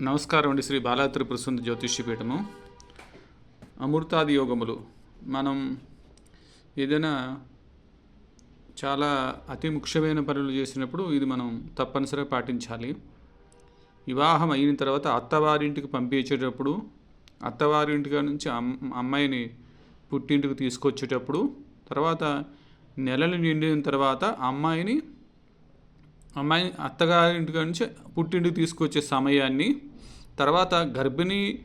నమస్కారం అండి శ్రీ బాలాత్రి ప్రసుంద జ్యోతిష్యపీఠము అమృతాది యోగములు మనం ఏదైనా చాలా అతి ముఖ్యమైన పనులు చేసినప్పుడు ఇది మనం తప్పనిసరిగా పాటించాలి. వివాహం అయిన తర్వాత అత్తవారింటికి పంపించేటప్పుడు అత్తవారింటికి నుంచి అమ్- అమ్మాయిని పుట్టింటికి తీసుకొచ్చేటప్పుడు తర్వాత నెలలు నిండిన తర్వాత అమ్మాయిని అమ్మాయిని అత్తగారింటి నుంచి పుట్టింటికి తీసుకొచ్చే సమయాన్ని తర్వాత గర్భిణీ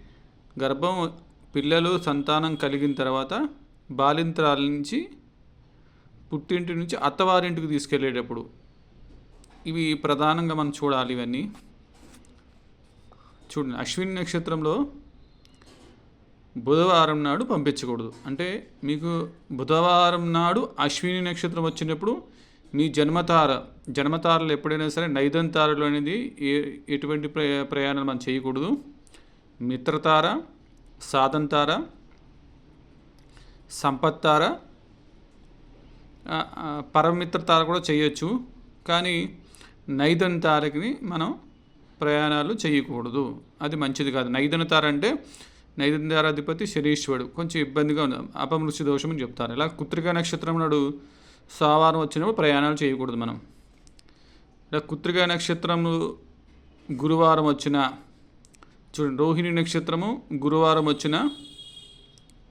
గర్భం పిల్లలు సంతానం కలిగిన తర్వాత బాలింతరాల నుంచి పుట్టింటి నుంచి అత్తవారింటికి తీసుకెళ్ళేటప్పుడు ఇవి ప్రధానంగా మనం చూడాలి ఇవన్నీ. చూడండి అశ్విని నక్షత్రంలో బుధవారం నాడు పంపించకూడదు. అంటే మీకు బుధవారం నాడు అశ్విని నక్షత్రం వచ్చినప్పుడు మీ జన్మతార జన్మతారలు ఎప్పుడైనా సరే నైదంతారలు అనేది ఏ ఎటువంటి ప్రయా ప్రయాణాలు మనం చేయకూడదు. మిత్రతార సాధంతార సంపత్తార పరమిత్రతార కూడా చేయొచ్చు. కానీ నైదన్ తారకి మనం ప్రయాణాలు చేయకూడదు. అది మంచిది కాదు. నైదన తార అంటే నైదన తారాధిపతి శనీశ్వరుడు. కొంచెం ఇబ్బందిగా ఉంది. అపమృత్యు దోషం అని చెప్తారు. ఇలా కుత్రిక నక్షత్రం నాడు సోమవారం వచ్చినప్పుడు ప్రయాణాలు చేయకూడదు మనం. ఇలా కుత్రిక నక్షత్రము గురువారం వచ్చిన చూడండి రోహిణి నక్షత్రము గురువారం వచ్చిన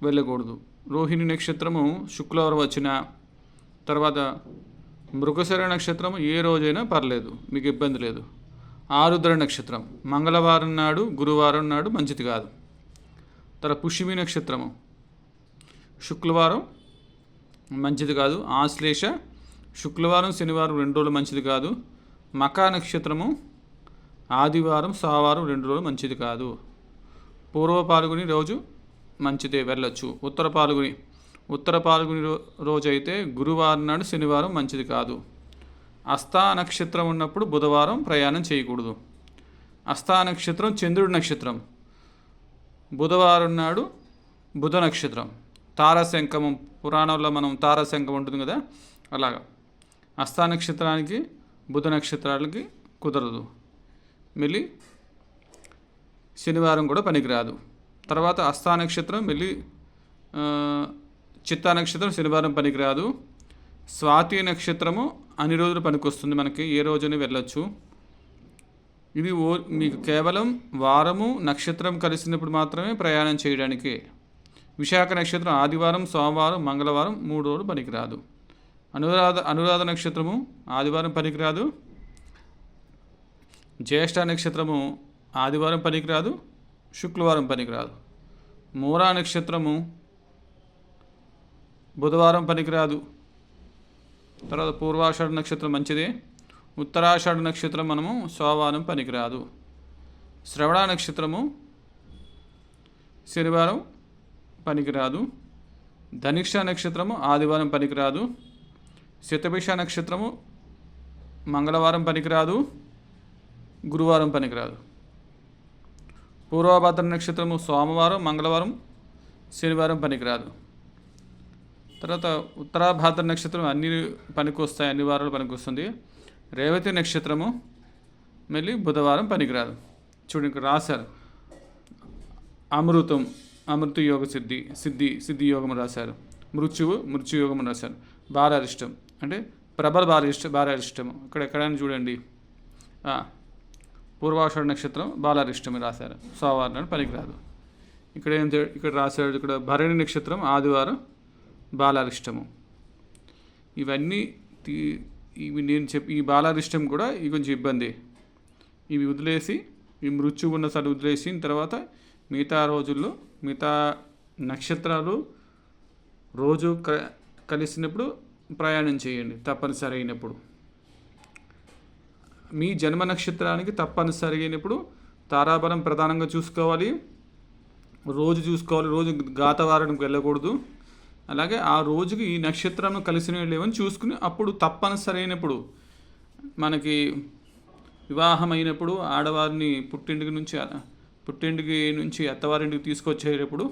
వెళ్ళకూడదు. రోహిణి నక్షత్రము శుక్రవారం వచ్చిన తర్వాత మృగశర నక్షత్రం ఏ రోజైనా పర్లేదు మీకు ఇబ్బంది లేదు. ఆరుద్ర నక్షత్రం మంగళవారం నాడు గురువారం నాడు మంచిది కాదు. తర్వాత పుష్యమి నక్షత్రము శుక్రవారం మంచిది కాదు. ఆశ్లేష శుక్రవారం శనివారం రెండు రోజులు మంచిది కాదు. మకా నక్షత్రము ఆదివారం సోమవారం రెండు రోజులు మంచిది కాదు. పూర్వ పాల్గొని రోజు మంచిదే వెళ్ళొచ్చు. ఉత్తర పాల్గొని ఉత్తర పాల్గొని రోజు అయితే గురువారం నాడు శనివారం మంచిది కాదు. అస్థా నక్షత్రం ఉన్నప్పుడు బుధవారం ప్రయాణం చేయకూడదు. అస్థా నక్షత్రం చంద్రుడి నక్షత్రం. బుధవారం నాడు బుధ నక్షత్రం. తారశంఖము పురాణంలో మనం తారశంఖం ఉంటుంది కదా అలాగా. అస్థా నక్షత్రానికి బుధ నక్షత్రాలకి కుదరదు. మళ్ళీ శనివారం కూడా పనికిరాదు. తర్వాత అస్థా నక్షత్రం మళ్ళీ చిత్తా నక్షత్రం శనివారం పనికిరాదు. స్వాతి నక్షత్రము అన్ని రోజులు పనికొస్తుంది మనకి ఏ రోజున వెళ్ళొచ్చు. ఇది ఓ మీకు కేవలం వారము నక్షత్రం కలిసినప్పుడు మాత్రమే ప్రయాణం చేయడానికి. విశాఖ నక్షత్రం ఆదివారం సోమవారం మంగళవారం మూడు రోజులు పనికిరాదు. అనురాధ అనురాధ నక్షత్రము ఆదివారం పనికిరాదు. జ్యేష్ఠ నక్షత్రము ఆదివారం పనికిరాదు. శుక్రవారం పనికిరాదు. మూరా నక్షత్రము బుధవారం పనికిరాదు. తర్వాత పూర్వాషాఢ నక్షత్రం మంచిదే. ఉత్తరాషాఢ నక్షత్రం మనము సోమవారం పనికిరాదు. శ్రవణ నక్షత్రము శనివారం పనికిరాదు. ధనిక్ష నక్షత్రము ఆదివారం పనికిరాదు. శతభిష నక్షత్రము మంగళవారం పనికిరాదు. గురువారం పనికిరాదు. పూర్వభద్ర నక్షత్రము సోమవారం మంగళవారం శనివారం పనికిరాదు. తర్వాత ఉత్తరాభాద్ర నక్షత్రం అన్ని పనికి వస్తాయి అన్ని వారాలు పనికి వస్తుంది రేవతి నక్షత్రము మళ్ళీ బుధవారం పనికిరాదు. చూడండి రాశారు. అమృతం. అమృతయోగ సిద్ధి సిద్ధి సిద్ధి యోగం రాశారు. మృత్యువు మృత్యుయోగం రాశారు. బాలారిష్టం అంటే ప్రబల బాలరిష్ట బాలారిష్టం ఇక్కడ ఎక్కడైనా చూడండి. పూర్వాషాఢ నక్షత్రం బాలారిష్టమి రాశారు. సోమవారం నాడు పనికిరాదు ఇక్కడ ఏం ఇక్కడ రాశాడు ఇక్కడ భరణి నక్షత్రం ఆదివారం బాలారిష్టము. ఇవన్నీ తీ- ఇవి నేను చెప్పి ఈ బాలారిష్టం కూడా ఇవి కొంచెం ఇబ్బంది. ఇవి వదిలేసి ఈ మృత్యు ఉన్న సరి వదిలేసిన తర్వాత మిగతా రోజుల్లో మిగతా నక్షత్రాలు రోజు క కలిసినప్పుడు ప్రయాణం చేయండి తప్పనిసరి అయినప్పుడు. మీ జన్మ నక్షత్రానికి తప్పనిసరి అయినప్పుడు తారాబలం ప్రధానంగా చూసుకోవాలి. రోజు చూసుకోవాలి రోజు గాతవారానికి వెళ్ళకూడదు. అలాగే ఆ రోజుకి ఈ నక్షత్రం కలిసిన లేవని చూసుకుని అప్పుడు తప్పనిసరి అయినప్పుడు మనకి వివాహం అయినప్పుడు ఆడవారిని పుట్టింటికి నుంచి పుట్టింటికి నుంచి అత్తవారింటికి తీసుకొచ్చేటప్పుడు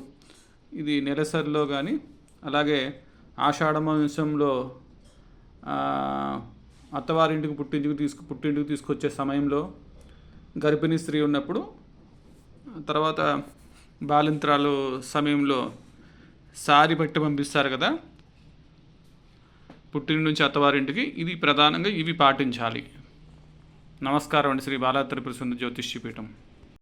ఇది నెలసరిలో కానీ అలాగే ఆషాఢమాసంలో అత్తవారింటికి పుట్టింటికి తీసుకు పుట్టింటికి తీసుకొచ్చే సమయంలో గర్భిణీ స్త్రీ ఉన్నప్పుడు తర్వాత బాలింత్రాలు సమయంలో సారి పట్టి పంపిస్తారు కదా పుట్టిన నుంచి అత్తవారింటికి. ఇది ప్రధానంగా ఇవి పాటించాలి. నమస్కారం అండి. శ్రీ బాలా త్రిపుర సుందర జ్యోతిష్యపీఠం